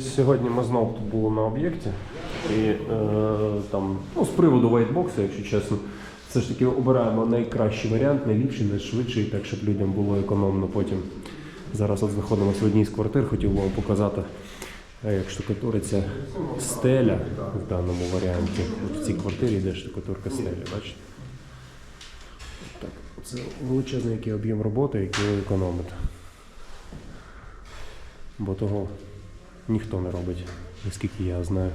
Сьогодні ми знову тут були на об'єкті. І е, там, ну, з приводу вайтбоксу, якщо чесно, все ж таки обираємо найкращий варіант, найліпший, найшвидший, так щоб людям було економно потім. Зараз от знаходимося в одній з квартир, хотів вам показати, е, як штукатуриться стеля в даному варіанті. От в цій квартирі йде штукатурка стелі, бачите? Так, це величезний який об'єм роботи, який ви економите. Бо того ніхто не робить, наскільки я знаю.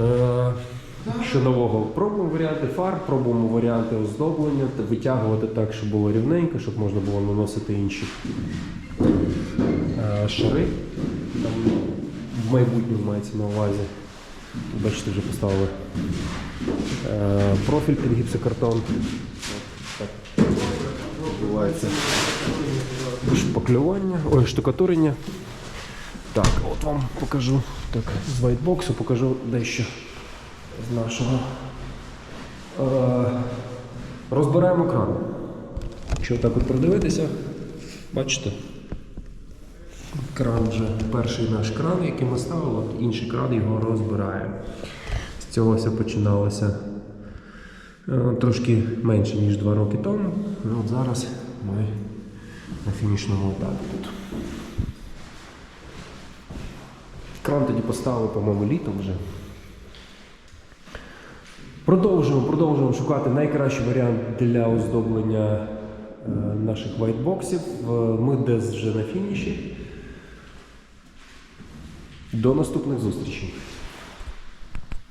Е, що нового? Пробуємо варіанти фар, пробуємо варіанти оздоблення, витягувати так, щоб було рівненько, щоб можна було наносити інші е, шари. Там в майбутньому мається на увазі. Бачите, вже поставили е, профіль під гіпсокартон. Відбувається шпаклювання, ой, штукатурення. Так, от вам покажу так, з вайтбоксу покажу дещо з нашого. Е, розбираємо кран. Якщо так от продивитися, бачите? Кран вже перший наш кран, який ми ставили, інший кран його розбирає. З цього все починалося трошки менше, ніж два роки тому. Ну, от зараз ми на фінішному етапі тут. Кран тоді поставили, по-моєму, літом вже. Продовжуємо, продовжуємо шукати найкращий варіант для оздоблення е, наших вайтбоксів. Е, Ми десь вже на фініші. До наступних зустрічей.